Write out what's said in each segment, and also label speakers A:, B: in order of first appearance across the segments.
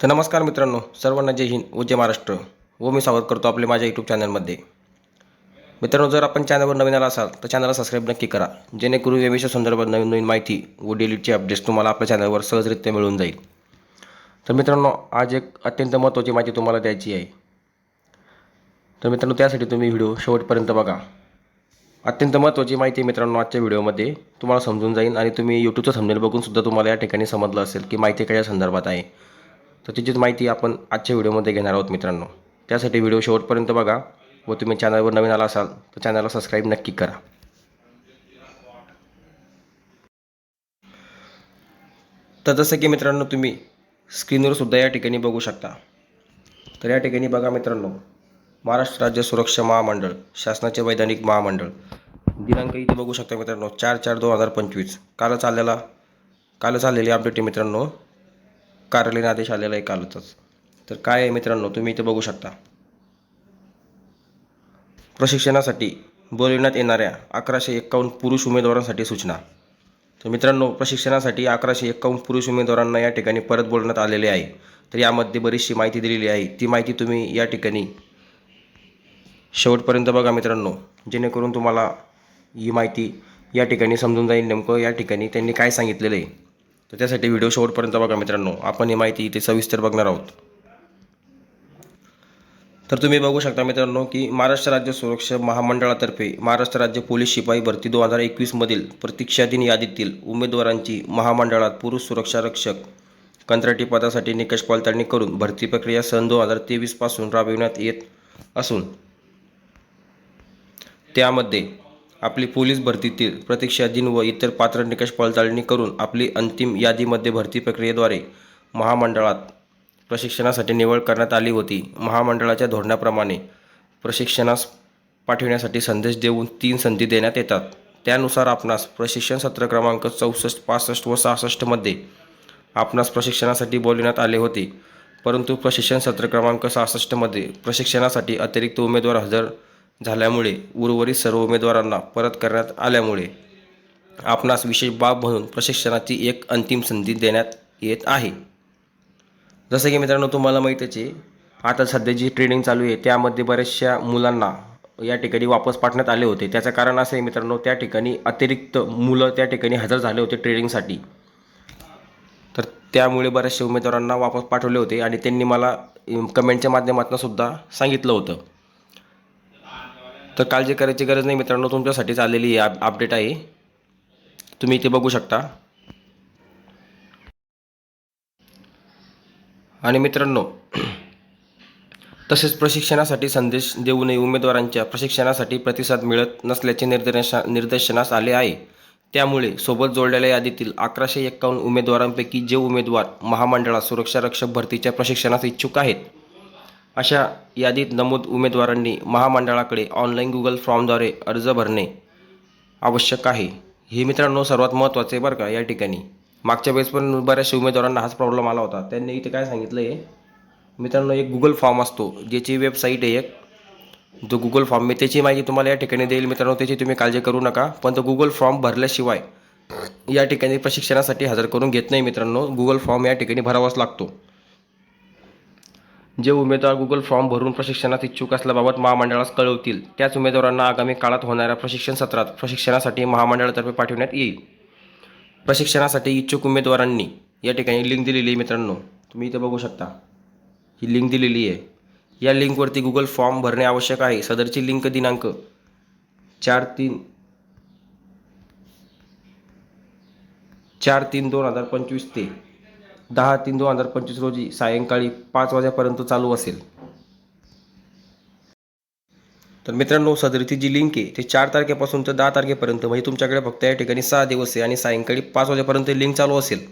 A: तर नमस्कार मित्रांनो सर्वांना जय हिंद व जय महाराष्ट्र. व मी स्वागत करतो आपले माझ्या यूट्यूब चॅनलमध्ये मित्रांनो जर आपण चॅनलवर नवीन आला असाल तर चॅनलला सबस्क्राईब नक्की करा. जेणेकरून या संदर्भात नवीन नवीन माहिती व डेलीचे अपडेट्स तुम्हाला आपल्या चॅनलवर सहजरित्या मिळून जाईल. तर मित्रांनो आज एक अत्यंत महत्त्वाची माहिती तुम्हाला द्यायची आहे. तर मित्रांनो त्यासाठी तुम्ही व्हिडिओ शेवटपर्यंत बघा. अत्यंत महत्त्वाची माहिती मित्रांनो आजच्या व्हिडिओमध्ये तुम्हाला समजून जाईल आणि तुम्ही यूट्यूबचं समजेल बघून सुद्धा तुम्हाला या ठिकाणी समजलं असेल की माहिती कशा संदर्भात आहे. तर त्याचीच माहिती आपण आजच्या व्हिडिओमध्ये घेणार आहोत मित्रांनो. त्यासाठी व्हिडिओ शेवटपर्यंत बघा व तुम्ही चॅनलवर नवीन आला असाल तर चॅनलला सबस्क्राईब नक्की करा. तर जसं की मित्रांनो तुम्ही स्क्रीनवर सुद्धा या ठिकाणी बघू शकता. तर या ठिकाणी बघा मित्रांनो महाराष्ट्र राज्य सुरक्षा महामंडळ शासनाचे वैधानिक महामंडळ. दिनांक इथे बघू शकता मित्रांनो चार चार दोन हजार पंचवीस. काल चाललेला काल आलेली अपडेट आहे मित्रांनो. कार्यालयीन आदेश आलेला आहे कालचाच. तर काय आहे मित्रांनो तुम्ही इथे बघू शकता. प्रशिक्षणासाठी बोलविण्यात येणाऱ्या अकराशे एक्कावन्न पुरुष उमेदवारांसाठी सूचना. तर मित्रांनो प्रशिक्षणासाठी अकराशे एक्कावन्न पुरुष उमेदवारांना या ठिकाणी परत बोलण्यात आलेले आहे. तर यामध्ये बरीचशी माहिती दिलेली आहे. ती माहिती तुम्ही या ठिकाणी शेवटपर्यंत बघा मित्रांनो. जेणेकरून तुम्हाला ही माहिती या ठिकाणी समजून जाईल नेमकं या ठिकाणी त्यांनी काय सांगितलेलं आहे. तर त्यासाठी व्हिडिओ शेवटपर्यंत बघा मित्रांनो. आपण ही माहिती इथे सविस्तर बघणार आहोत. तर तुम्ही बघू शकता मित्रांनो की महाराष्ट्र राज्य सुरक्षा महामंडळातर्फे महाराष्ट्र राज्य पोलीस शिपाई भरती दोन हजार एकवीसमधील प्रतीक्षाधीन यादीतील उमेदवारांची महामंडळात पुरुष सुरक्षा रक्षक कंत्राटी पदासाठी निकष पडताळणी करून भरती प्रक्रिया सन दोन हजार तेवीसपासून राबविण्यात येत असून त्यामध्ये आपली पोलीस भरतीतील प्रतीक्षाधीन व इतर पात्र निकष पडताळणी करून आपली अंतिम यादीमध्ये भरती प्रक्रियेद्वारे महामंडळात प्रशिक्षणासाठी निवड करण्यात आली होती. महामंडळाच्या धोरणाप्रमाणे प्रशिक्षणास पाठविण्यासाठी संदेश देऊन तीन संधी देण्यात येतात. त्यानुसार आपणास प्रशिक्षण सत्र क्रमांक चौसष्ट पासष्ट व सहासष्टमध्ये आपणास प्रशिक्षणासाठी बोलविण्यात आले होते. परंतु प्रशिक्षण सत्र क्रमांक सहासष्टमध्ये प्रशिक्षणासाठी अतिरिक्त उमेदवार हजर झाल्यामुळे उर्वरित सर्व उमेदवारांना परत करण्यात आल्यामुळे आपणास विशेष बाब म्हणून प्रशिक्षणाची एक अंतिम संधी देण्यात येत आहे. जसं की मित्रांनो तुम्हाला माहीतच आहे आता सध्या जी ट्रेनिंग चालू आहे त्यामध्ये बऱ्याचशा मुलांना या ठिकाणी वापस पाठवण्यात आले होते. त्याचं कारण असं आहे मित्रांनो त्या ठिकाणी अतिरिक्त मुलं त्या ठिकाणी हजर झाले होते ट्रेनिंगसाठी. तर त्यामुळे बऱ्याचशा उमेदवारांना वापस पाठवले होते आणि त्यांनी मला कमेंटच्या माध्यमातून सुद्धा सांगितलं होतं. तर काळजी करायची गरज नाही मित्रांनो तुमच्यासाठीच आलेली आहे अपडेट आहे. तुम्ही इथे बघू शकता. आणि मित्रांनो तसेच प्रशिक्षणासाठी संदेश देऊनही उमेदवारांच्या प्रशिक्षणासाठी प्रतिसाद मिळत नसल्याचे निर्देशा निर्देशनास आले आहे. त्यामुळे सोबत जोडलेल्या यादीतील अकराशे एक्कावन्न उमेदवारांपैकी जे उमेदवार महामंडळात सुरक्षा रक्षक भरतीच्या प्रशिक्षणास इच्छुक आहेत अशा यादीत नमूद उमेदवारांनी महामंडळाकडे ऑनलाईन गुगल फॉर्मद्वारे अर्ज भरणे आवश्यक आहे. हे मित्रांनो सर्वात महत्त्वाचे बरं का या ठिकाणी. मागच्या वेळेस पण बऱ्याचशा उमेदवारांना हाच प्रॉब्लेम आला होता. त्यांनी इथे काय सांगितलं आहे? मित्रांनो एक गुगल फॉर्म असतो ज्याची वेबसाईट आहे एक. जो गुगल फॉर्म मी त्याची माहिती तुम्हाला या ठिकाणी देईल मित्रांनो त्याची तुम्ही काळजी करू नका. पण तो गुगल फॉर्म भरल्याशिवाय या ठिकाणी प्रशिक्षणासाठी हजर करून घेत नाही मित्रांनो. गुगल फॉर्म या ठिकाणी भरावाच लागतो. जे उमेदवार गुगल फॉर्म भरून प्रशिक्षणात इच्छुक असल्याबाबत महामंडळास कळवतील त्याच उमेदवारांना आगामी काळात होणाऱ्या प्रशिक्षण सत्रात प्रशिक्षणासाठी महामंडळातर्फे पाठवण्यात येईल. प्रशिक्षणासाठी इच्छुक उमेदवारांनी या ठिकाणी लिंक दिलेली आहे मित्रांनो. तुम्ही इथे बघू शकता. ही लिंक दिलेली आहे. या लिंकवरती गुगल फॉर्म भरणे आवश्यक आहे. सदरची लिंक दिनांक चार तीन चार तीन दोन हजार पंचवीस ते दहा तीन दोन हजार पंचवीस रोजी सायंकाळी पाच वाजेपर्यंत चालू असेल. तर मित्रांनो सदरची जी लिंक आहे ते चार तारखेपासून तर दहा तारखेपर्यंत म्हणजे तुमच्याकडे फक्त या ठिकाणी सहा दिवस आहे आणि सायंकाळी पाच वाजेपर्यंत लिंक चालू असेल.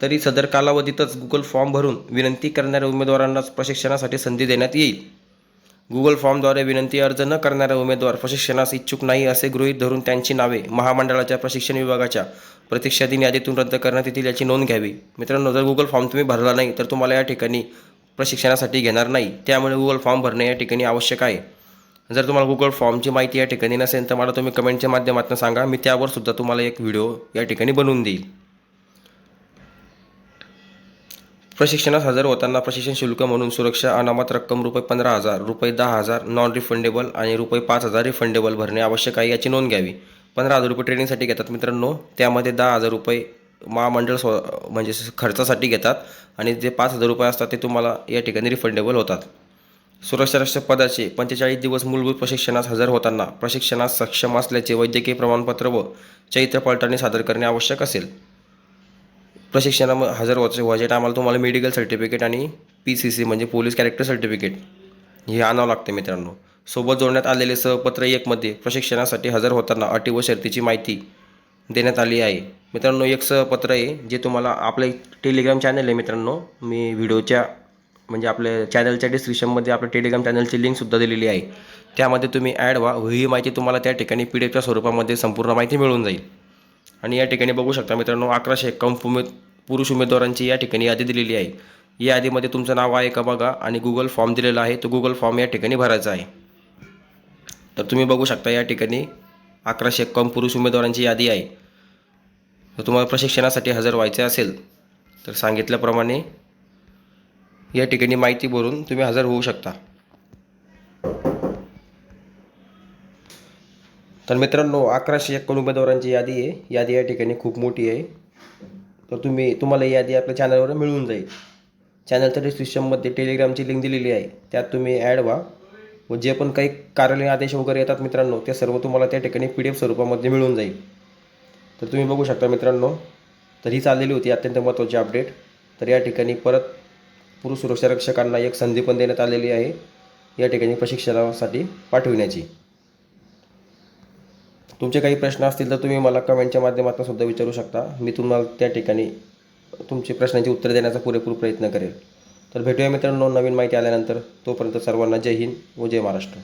A: तरी सदर कालावधीतच गुगल फॉर्म भरून विनंती करणाऱ्या उमेदवारांनाच प्रशिक्षणासाठी संधी देण्यात येईल. गुगल फॉर्मद्वारे विनंती अर्ज न करणाऱ्या उमेदवार प्रशिक्षणास इच्छुक नाही असे गृहीत धरून त्यांची नावे महामंडळाच्या प्रशिक्षण विभागाच्या प्रतीक्षाधीन यादीतून रद्द करण्यात येतील याची नोंद घ्यावी. मित्रांनो जर गुगल फॉर्म तुम्ही भरला नाही तर तुम्हाला या ठिकाणी प्रशिक्षणासाठी घेणार नाही. त्यामुळे गुगल फॉर्म भरणे या ठिकाणी आवश्यक आहे. जर तुम्हाला गुगल फॉर्मची माहिती या ठिकाणी नसेल तर मला तुम्ही कमेंटच्या माध्यमातून सांगा. मी त्यावर सुद्धा तुम्हाला एक व्हिडिओ या ठिकाणी बनवून देईल. प्रशिक्षणास हजर होताना प्रशिक्षण शुल्क म्हणून सुरक्षा अनामत रक्कम रुपये पंधरा हजार रुपये दहा हजार नॉन रिफंडेबल आणि रुपये पाच हजार रिफंडेबल भरणे आवश्यक आहे याची नोंद घ्यावी. पंधरा हजार रुपये ट्रेनिंगसाठी घेतात मित्रांनो. त्यामध्ये दहा हजार रुपये महामंडळ स्व म्हणजे खर्चासाठी घेतात आणि जे पाच हजार रुपये असतात ते तुम्हाला या ठिकाणी रिफंडेबल होतात. सुरक्षा रक्षक पदाचे पंचेचाळीस दिवस मूलभूत प्रशिक्षणास हजर होताना प्रशिक्षणास सक्षम असल्याचे वैद्यकीय प्रमाणपत्र व चैत्र पलटाने सादर करणे आवश्यक असेल. प्रशिक्षणा हजर व्हायचे. व्हायचे टायमाला तुम्हाला मेडिकल सर्टिफिकेट आणि पी सी सी म्हणजे पोलीस कॅरेक्टर सर्टिफिकेट हे आणावं लागते मित्रांनो. सोबत जोडण्यात आलेले सहपत्र एकमध्ये प्रशिक्षणासाठी हजर होताना अटी व शर्तीची माहिती देण्यात आली आहे. मित्रांनो एक सहपत्र आहे जे तुम्हाला आपलं एक टेलिग्राम चॅनल आहे मित्रांनो. मी व्हिडिओच्या म्हणजे आपल्या चॅनलच्या डिस्क्रिप्शनमध्ये आपल्या टेलिग्राम चॅनलची लिंकसुद्धा दिलेली आहे. त्यामध्ये तुम्ही ॲड व्हा. ही माहिती तुम्हाला त्या ठिकाणी पी डी एफच्या स्वरूपामध्ये संपूर्ण माहिती मिळून जाईल. आणि या ठिकाणी बघू शकता मित्रांनो अकराशे एकावन्न पुरुष उमेदवारांची या ठिकाणी यादी दिलेली आहे. या यादीमध्ये तुमचं नाव आहे का बघा आणि गुगल फॉर्म दिलेला आहे. तो गुगल फॉर्म या ठिकाणी भरायचा आहे. तर तुम्ही बघू शकता या ठिकाणी अकराशे एकावन्न पुरुष उमेदवारांची यादी आहे. तर तुम्हाला प्रशिक्षणासाठी हजर व्हायचे असेल तर सांगितल्याप्रमाणे या ठिकाणी माहिती भरून तुम्ही हजर होऊ शकता. तर मित्रांनो अकराशे एकावन्न उमेदवारांची यादी आहे. यादी या ठिकाणी खूप मोठी आहे. तर तुम्ही तुम्हाला यादी आपल्या चॅनलवर मिळून जाईल. चॅनलच्या डिस्क्रिप्शनमध्ये टेलिग्रामची लिंक दिलेली आहे. त्यात तुम्ही ॲड व्हा. व जे पण काही कार्यालयीन आदेश वगैरे येतात मित्रांनो ते सर्व तुम्हाला त्या ठिकाणी पी डी एफ स्वरूपामध्ये मिळून जाईल. तर तुम्ही बघू शकता मित्रांनो तर ही चाललेली होती अत्यंत महत्त्वाची अपडेट तर या ठिकाणी परत पुरुष सुरक्षा रक्षकांना एक संधी पण देण्यात आलेली आहे. या ठिकाणी प्रशिक्षणासाठी पाठविण्याची. तुमचे काही प्रश्न असतील तर तुम्ही मला कमेंटच्या माध्यमातून सुद्धा विचारू शकता. मी तुम्हाला त्या ठिकाणी तुमचे प्रश्नांची उत्तर देण्याचा पुरेपूर प्रयत्न करेल. तर भेटूया मित्रांनो नवीन माहिती आल्यानंतर तोपर्यंत सर्वांना जय हिंद व जय महाराष्ट्र.